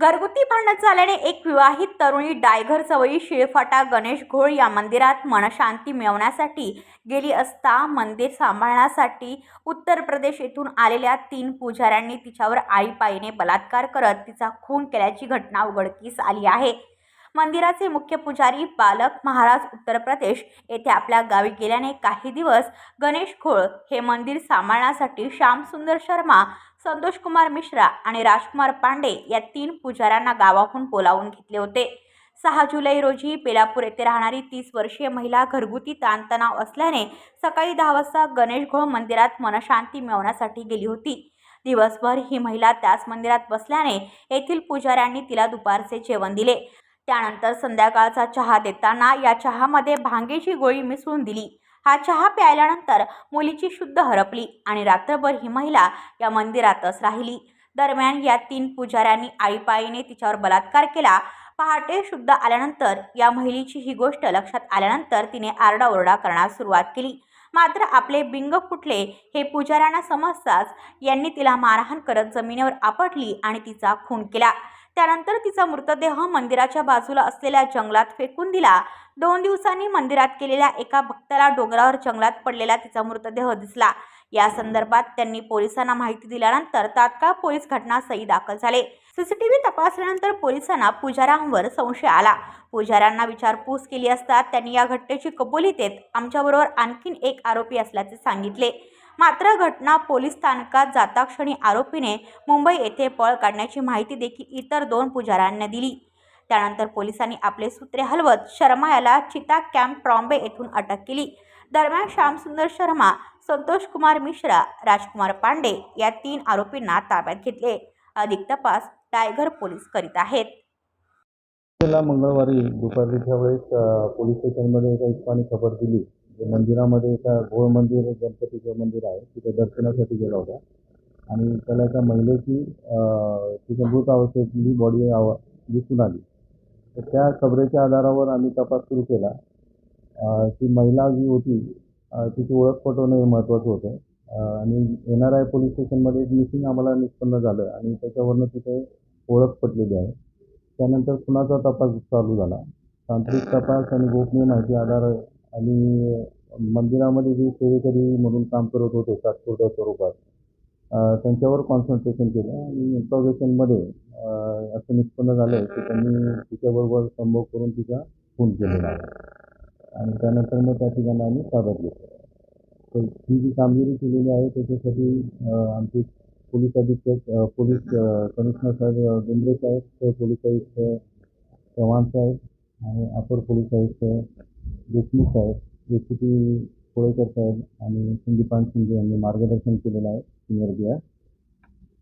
घरगुती भांडण झाल्याने एक विवाहित तरुणी डायघर जवळी शिळफाटा गणेश घोळ या मंदिरात मनशांती मिळवण्यासाठी गेली असता मंदिर सांभाळण्यासाठी उत्तर प्रदेश येथून आलेल्या तीन पुजाऱ्यांनी तिच्यावर आळीपाळीने बलात्कार करत तिचा खून केल्याची घटना उघडकीस आली आहे. मंदिराचे मुख्य पुजारी बालक महाराज उत्तर प्रदेश येथे आपल्या गावी गेल्याने काही दिवस गणेश घोळ हे मंदिर सांभाळण्यासाठी श्यामसुंदर शर्मा संतोष कुमार मिश्रा आणि राजकुमार पांडे या तीन पुजाऱ्यांना गावाहून बोलावून घेतले होते. सहा जुलै रोजी बेलापूर येथे राहणारी तीस वर्षीय महिला घरगुती ताणतणाव असल्याने सकाळी दहा वाजता गणेश घोळ मंदिरात मनशांती मिळवण्यासाठी गेली होती. दिवसभर ही महिला त्याच मंदिरात बसल्याने येथील पुजाऱ्यांनी तिला दुपारचे जेवण दिले. त्यानंतर संध्याकाळचा चहा देताना या चहामध्ये भांगेची गोळी मिसळून दिली. हा चहा प्यायल्यानंतर मुलीची शुद्ध हरपली आणि रात्रभर ही महिला या मंदिरातच राहिली. दरम्यान या तीन पुजाऱ्यांनी आळीपाळीने तिच्यावर बलात्कार केला. पहाटे शुद्ध आल्यानंतर या महिलेची ही गोष्ट लक्षात आल्यानंतर तिने आरडाओरडा करण्यास सुरुवात केली. मात्र आपले बिंग फुटले हे पुजाऱ्यांना समजताच यांनी तिला मारहाण करत जमिनीवर आपटली आणि तिचा खून केला. त्यानंतर तिचा मृतदेह मंदिराच्या बाजूला असलेल्या जंगलात फेकून दिला. दोन दिवसांनी मंदिरात केलेल्या एका भक्ताला डोंगरावर जंगलात पडलेला तिचा मृतदेह दिसला. या संदर्भात त्यांनी पोलिसांना माहिती दिल्यानंतर तात्काळ पोलीस घटनास्थळी दाखल झाले. सीसीटीव्ही तपासल्यानंतर पोलिसांना पुजाऱ्यांवर संशय आला. पुजाऱ्यांना विचारपूस केली असता त्यांनी या घटनेची कबुली देत आमच्याबरोबर आणखीन एक आरोपी असल्याचे सांगितले. मात्र घटना पोलीस स्थानकात जाता क्षणी आरोपीने मुंबई येथे पळ काढण्याची माहिती देखील इतर दोन पुजाऱ्यांना दिली. त्यानंतर पोलिसांनी आपले सूत्रे हलवत शर्मा याला चिता कॅम्प ट्रॉम्बे येथून अटक केली. दरम्यान श्यामसुंदर शर्मा संतोष कुमार मिश्रा राजकुमार पांडे या तीन आरोपींना ताब्यात घेतले. अधिक तपास टायगर पोलीस करीत आहेत. मंगळवारी दुपारच्या वेळेस पोलीस स्टेशनमध्ये एका खबर दिली मंदिरामध्ये एका घोळ मंदिर गणपतीचं मंदिर आहे. तिथे दर्शनासाठी गेला होता. आणि त्याला एका महिलेची तिथे तिच्या मृत अवस्थेतली बॉडी आवा दिसून आली. तर त्या खबरेच्या आधारावर आम्ही तपास सुरू केला. ती महिला जी होती तिची ओळख पटवणं हे महत्त्वाचं होतं. आणि एन आर आय पोलीस स्टेशनमध्ये एक मिसिंग आम्हाला निष्पन्न झालं आणि त्याच्यावरनं तिथे ओळख पटलेली आहे. त्यानंतर खुनाचा तपास चालू झाला. तांत्रिक तपास आणि गोपनीय माहिती आधार आणि मंदिरामध्ये जे सेवेकरी म्हणून काम करत होते तात्पुरत्या स्वरूपात त्यांच्यावर कॉन्सन्ट्रेशन केलं आणि इंटॉगेशनमध्ये असं निष्पन्न झालं की त्यांनी तिच्याबरोबर संभोग करून तिचा खून केलेला आहे. आणि त्यानंतर मग त्या ठिकाणी आम्ही ताब्यात घेतलं. तर ही जी कामगिरी केलेली आहे त्याच्यासाठी आमचे पोलीस अधीक्षक पोलीस कमिशनर साहेब अ, डुंबरे साहेब पोलीस आयुक्त चव्हाण साहेब आणि अपर पोलीस आयुक्त देशमुख साहेब जे सी पी कोळेकर साहेब आणि संदीपान शिंदे यांनी मार्गदर्शन केलेलं आहे सिनियर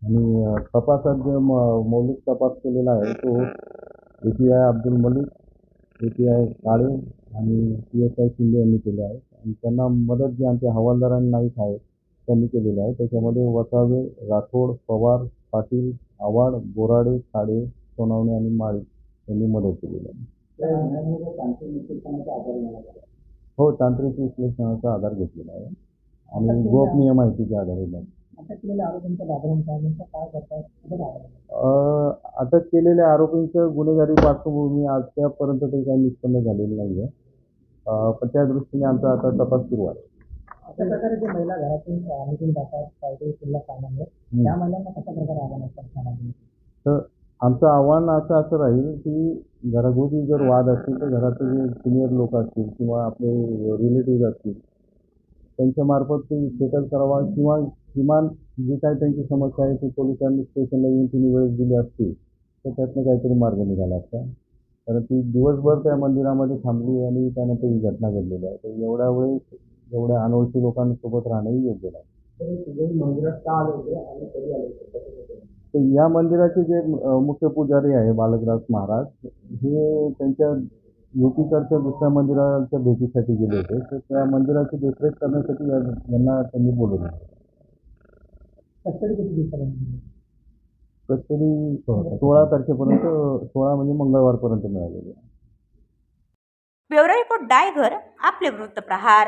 आणि तपासात जे म मौलिक तपास केलेला आहे तो A P I Abdul Malik A P I Kale आणि पी एस आय शिंदे यांनी केले आहे. आणि त्यांना मदत जे आमचे हवालदार आणि नाईक आहेत त्यांनी केलेलं आहे. त्याच्यामध्ये वसावे राठोड पवार पाटील आव्हाड बोराडे खाडे सोनावणे आणि माळी यांनी मदत केलेली आहे. हो तांत्रिक विश्लेषणाचा आधार घेतलेला आहे. आणि गोपनीय माहितीच्या आधारे. अटक केलेल्या आरोपींचा गुन्हेगारी पार्श्वभूमी आजच्यापर्यंत तरी काही निष्पन्न झालेली नाही आहे पण त्या दृष्टीने आमचा आता तपास सुरू आहे. अशा प्रकारे जे महिला घरातून अं, निघून जातात कायदे किल्ला कामांवर त्या महिलांना कशा प्रकारे आव्हान असतात समाजामध्ये तर आमचं आव्हान असं असं राहील की घरगुती जर वाद असतील तर घरातले जे सिनियर लोक असतील किंवा आपले रिलेटिव्ह असतील त्यांच्यामार्फत ते सेटल करावा किंवा किमान जे काय त्यांची समस्या आहे ती पोलिसांनी स्टेशनला येऊन तिने वेळेस दिली असती तर त्यातनं काहीतरी मार्ग निघाला असता. कारण ती दिवसभर त्या मंदिरामध्ये थांबली आणि त्यानंतर ही घटना घडलेली आहे. तर एवढ्या वेळेस एवढ्या अनोळखी लोकांसोबत राहणंही योग्य नाही. तरी या मंदिराचे जे मुख्य पुजारी आहे बालकदास महाराज हे त्यांच्या युपीकडच्या दुसऱ्या मंदिराच्या भेटीसाठी गेले होते. तर त्या मंदिराची देखरेख करण्यासाठी यांना त्यांनी बोलवलं. कस्टडी किती दिवसापर्यंत कस्टडी सोळा तारखेपर्यंत सोळा म्हणजे मंगळवारपर्यंत मिळालेली आहे. ब्युरो रिपोर्ट डायगर आपले वृत्तप्रहार